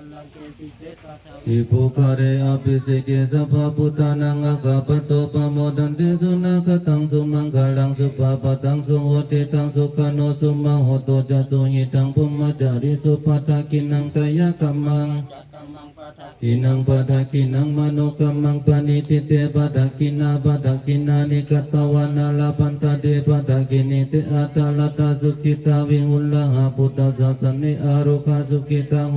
อวังตวังวิเชยโมหิสยสุสยมังคะเลมอิปุคะเรอภิสิเกสัพพะพุทธานังกาปโตปโมดันติสุนัขตังสุมังคลังสุปปะตังสุโหติตังสุขโนสุมาโหโตจะสุหิตังพุมมจาริสุปัฏฐกินังกายกัมมังกินังปะทะกินังมโนกัมมังปณิติเตปะทะกินาปะทะกินานิกัตตวานาลาปันตะเดปะทะกินิเตอัตตลตาสุขิตาวิหุลลาหะพุทธศาสนิอารุขาสุขิตาห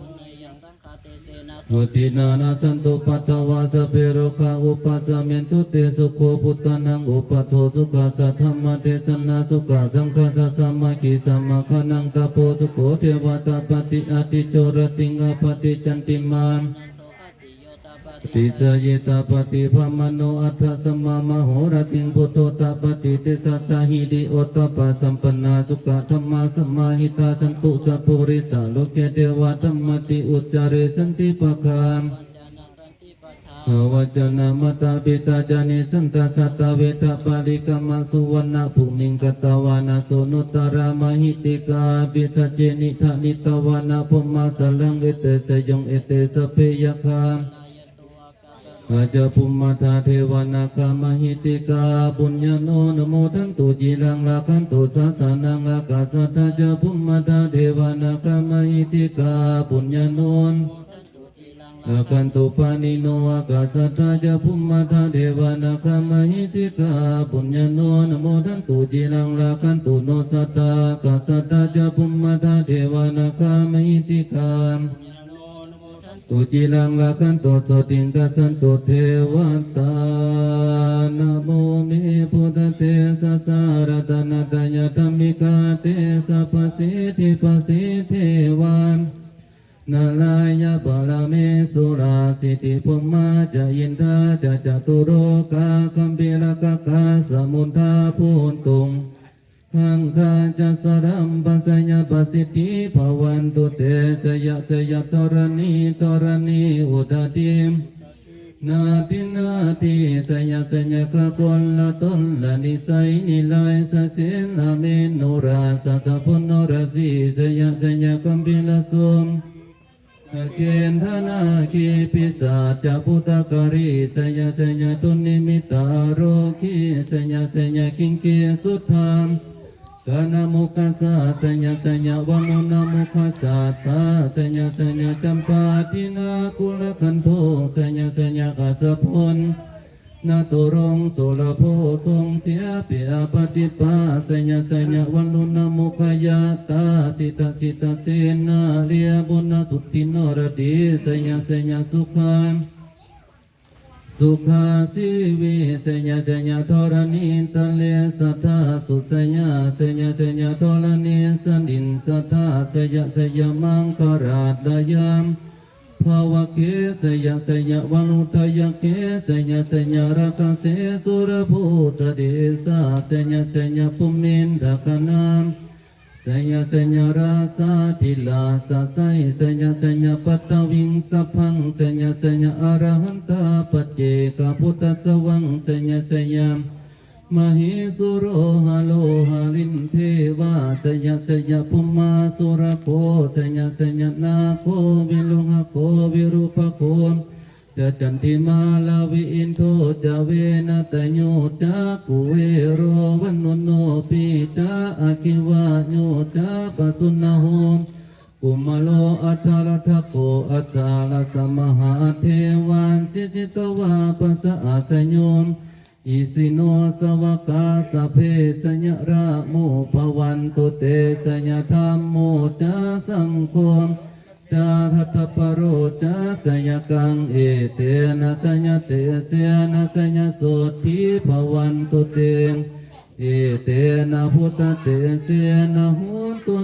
อุปัสสมินตุเตสกัตตวะอุตตมังวาลังปาลิลาหุปัสสมานังธรรมเตเสนาสุตินานาสันตุปัตตวาสเพพยาอุปัสสมินตุเตสกัตตวาวุปัสพเพโรคาอุปัสสมินตุเตสุโคปุตตานังอุปัทโทสุขาสัทธรรมเทศนาสุขาสังฆาสสัมมากิสัมมาคนังตะโพสุโคเทวตาปฏิอาติโจรติงอปฏิจันติมาน ติสยตาปฏิภมโนอัฏฐสมมโหรติงพุทโธตาปฏิเตสัสหิดิโอตปะสัมปนาสุขธรรมาสมมาหิตาสันตุสัพพุริสาโลกเทวธรรมติอุจาริสันติปะคามวจนะมตาปิตาจานิสันตสัตเวทปาริกามาสุวรรณภูมิงกตวานาสุนุตรามหิติกาปิทเจนิธานิตวานาภมาสลังเอเตสยงเอเตสเพยคาม อาจภูมิมาธาเทวนาคามหิติกาปุญญโนนโมทันตุจีรังลาคันตุสาสนังอากาสัทธาจะภูมิมาธาเทวนาคามหิติกาปุญญโนนอาคันตุปานิโนอากาสัทธาจะภูมิมาธาเทวนาคามหิติกาปุญญโนนโมทันตุจีรังลาคันตุโนสัทธากาสัทธาจะภูมิมาธาเทวนาคามหิติกา ตุจิลังลาคันตโสติงกัสันตุเทวตานโมเมพุทธเตสสารตนาตยธรรมิกาเตสัพสิทธิปสิทธิวันนาลายาบาลเมสุราสิทธิพุมมาจะยินทาจะจตุโรกาคัมพิรกกาสมุนทาพูนตุงขังคาจะสรัมปัญญาปสิทธิ สสินามินุราสัส ปาสยะสยะวันลุนามุขยาตาสิตาสิตาเสนาเรียบุญนาทุตินรดีสยะสยะสุขามสุขาสิวิเสญญาเสญญาทรณิตะเลสัทธาสุเสญญาเสญญาเสญญาทรณิสันดินสัทธาเสยะเสยะมังคราดายาม ภาวะเกสยะสยะวันุทยะเกสยะสยะราคะเสสุรภูสเดสาสยะสยะปุมินดาคานามสัญญาสัญญาราสาทิลาสาไสสัญญาสัญญาปัตตวิงสัพพังสัญญาสัญญาอรหันตาปเจกพุทธสวังสัญญาสัญญา มหิสุโรหโลหาลินเทวาสัญญาสัญญพุมมาสุรโคสัญญาสัญญนาโควิลุงหโควิรูปโคจะจันทิมาลาวิอินโทจเวนะตโยจะกุเวโรวันโนโนปิจะอาคิวะโยจะปัสุนะโหกุมโลอัตารทโกอัตาลสมหาเทวันสิจิตวาปัสสะสยโยม อิสิโนสวกาสเพสัญญราโมภวันตุเตสัญญธรรมโมจะสังโฆสจาทัตตปโรจาสยกังเอเตนะสัญเตเสนะสัญโสทิภวันตุเตเอเตนะพุตตเตเสนะหุนตุ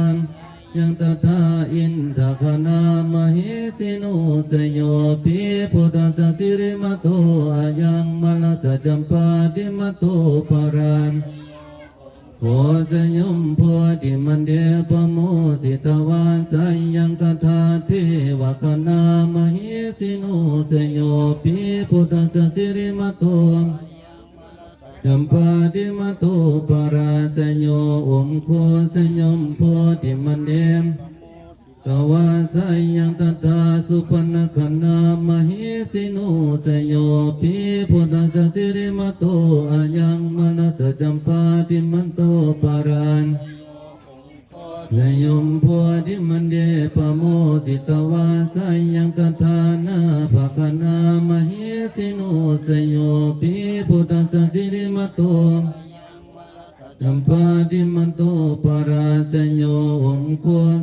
านยังตถาอินทคณามหิสิโนสยโยปิพุทธัสสะสิริมโตอายังมลสะจัมปาติมโตปารานโพสยมโพธิมันเดปโมสิตวานสายังตถาเทวคณามหิสิโนสยโยปิพุทธัสสะสิริมโต จัมปาติมาตปาราสยโยอมโคสยมโพธิมันเดมตวาสายังตตาสุปนคณา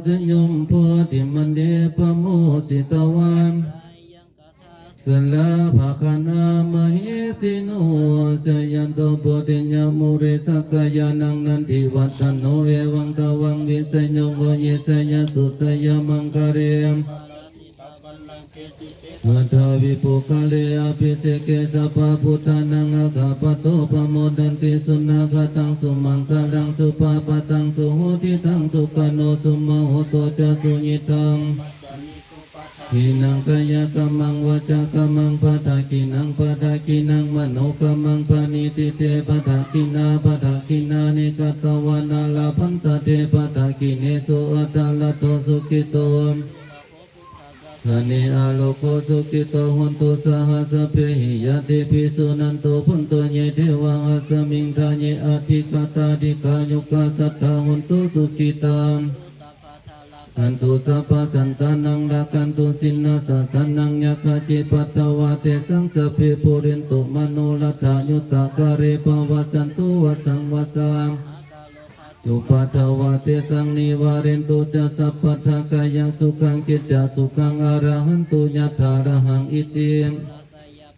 สยมโพธิมันเดปโมสิตวันสลาภาคณามหิสิโนสยันโตโพธิ ตจะสุญิตังทินังกายกรรมังวจากรรมังปะทากินังปะทากินังมโนกรรมังปณิติเตปะทากินาปะทากินานิกตวานาลาพันตเตปะทากิเนโสอัตตาลโตสุขิโตธเนอาโลโกสุกิโตหุนตุสหัสเพหิยติภิสุนันโตพุนโตเยเทวังอัสมิงทาเยอธิกตาดิกายุกาสัตตาหุนตุสุกิตาม อันตุสัพพสันตานังลากันตุสินนาสสานังยาคจิปัตตวาเตสังสเพปุเรนตุมโนลัตถายุตตะกะเรปวัสันตุวัสังวัสามจุปัทวาเตสังนิวาเรนตุจะสัพพทากายังสุขังกิจจาสุขังอรหันตุยัตถาระหังอิติม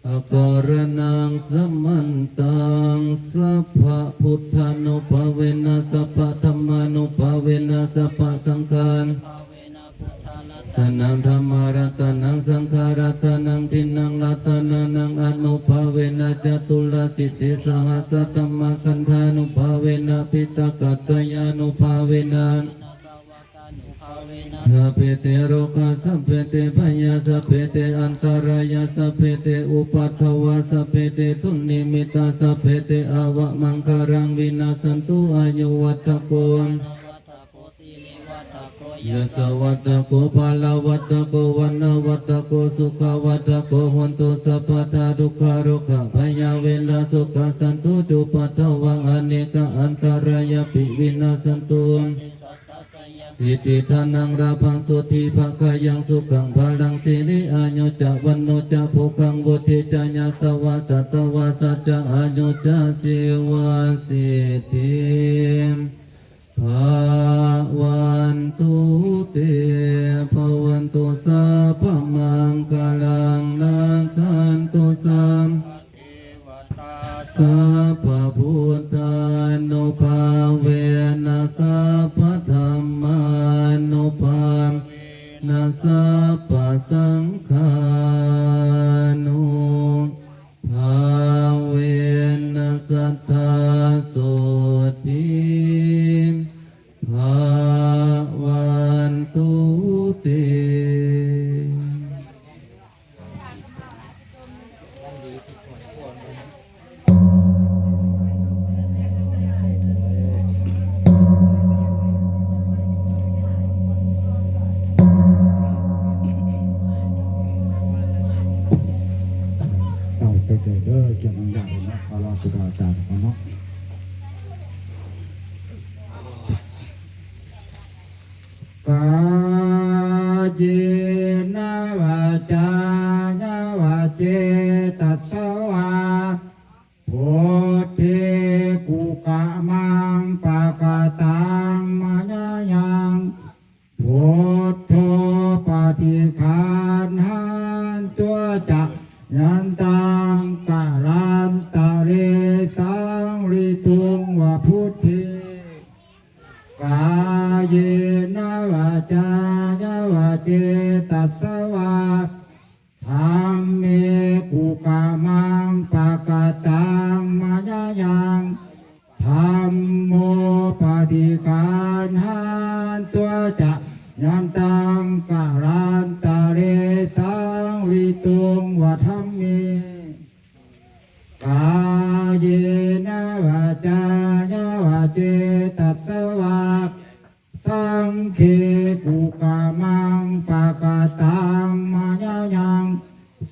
อกรนังสัมมันตังสัพพะพุทธานุภาเวนะสัพพะธรรมานุภาเวนะสัพพะสังฆานุตนังธรรมารัตนังสังขารัตนังทินังรัตนานังอนุภาเวนะจตุลสิทธิสหัสธรรมคันธานุภาเวนะปิตกัตตยานุภาเวนะสัพเพเต วัตโกวันนาวัตโกสุขวัตโกหุนตุสัพพทาทุขาโรคพยาเวลาสุขสันตุจุปัตถวังอเนกอันตรายปิวินาสันตุสิทธิทานังราพังสุธิภคายังสุขังพลังสิริอายุจะวันโนจะภุกังวุธิจญาสวาสัตวาสัจจะอายุจะสิวาสิทธิ ภาวันตุเตภวันตุสัพพม จายาวเจตสวาโพเทกุกามังปะกตังมายายังโพโทปฏิคานหันตัวจักยันตังกะรันตะเรสังริตุงวะพุทธิกายนวจายาวเจตัส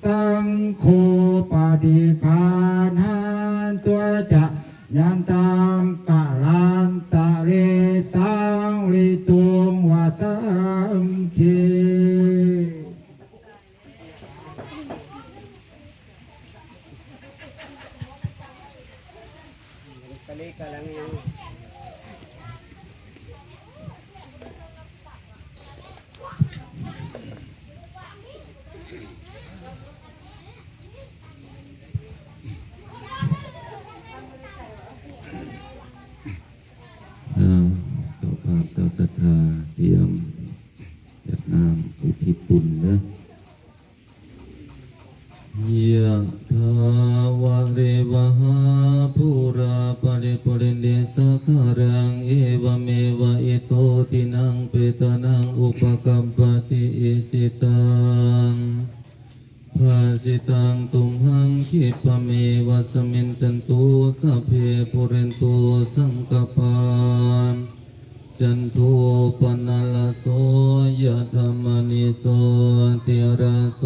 สังโฆปฏิคานตัวจะยันตา ยังตุมหังคิปเมวัสมินจันตุสัพเพปุเรนตุสังกปาจันทุปนัลโสยธรรมนิโสติระโส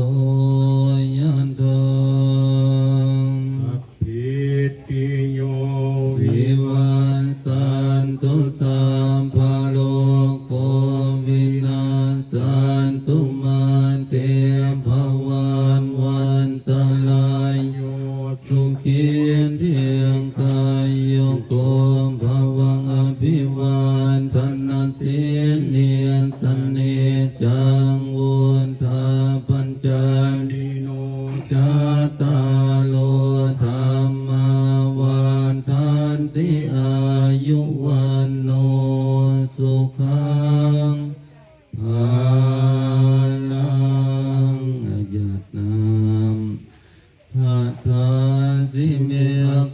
Tazimya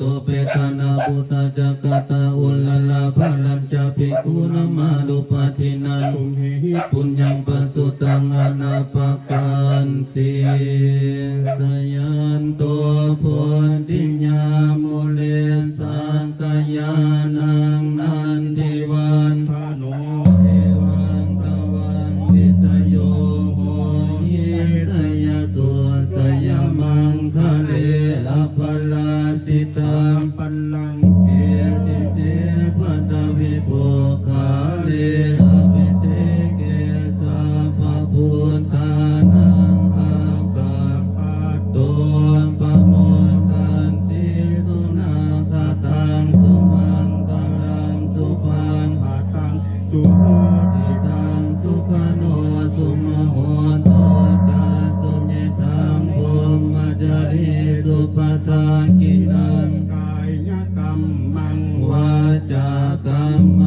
ตุเปตานาบุสะจักตาอุลลลาภาลัญจภิกุนมาลุปทินันปุญญังปสุตังอนาปกันติสยันโตโพธิ online. जाता हूँ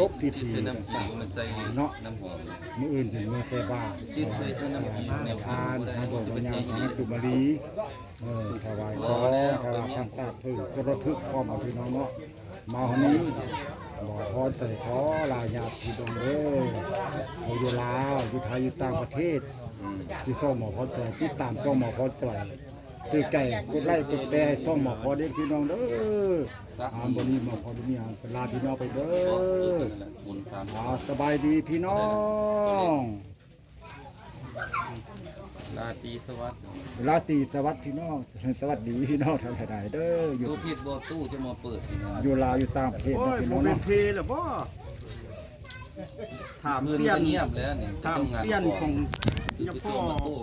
จบพิธีใส่น้ำผีมันใส่เนาะน้ำหอมมืออื่นถึงมื้อเซบาชิ้นใส่เท่าน้ำผีแนวทานได้ทานดอกจะมะเป็นยาใจของจุมาลีเออถวายของถวายทางศาสตร์พึ่งกระพึกพร้อมเอาพี่น้องเนาะมาวันนี้บอกพรใส่ขอลาญาติพี่น้องเด้อเอาอยู่ลาวอยู่ไทยอยู่ต่างประเทศที่ส่งหมอพรใสวยที่ตามส่งหมอพรใสวย ตื่นใจกดไล่กดแชร์ส่งหมอพรเด้อพี่น้องเด้ออามบริหมอพรนี่อามเป็นลาพี่น้องไปเด้เอออนั่นแหละบุญตามอาสบายดีพี่น้องลาตรีสวัสดิ์เวลาตีสวัสดีพี่น้องสวัสดีพี่น้องทางไหนเด้ออยู่ตู้ผิดบ่ตู้จะมาเปิดนี่นะอยู่ลาวอยู่ต่างประเทศโอ้นะยพี่โมน้องเมนเนาะเทหรือบ่ถามมือเปลี่ยมันนเงียบแล้วนี่ถามต้องงานเปลี่ยนก่ของตู้ยาจะพ่โจอมมาตู้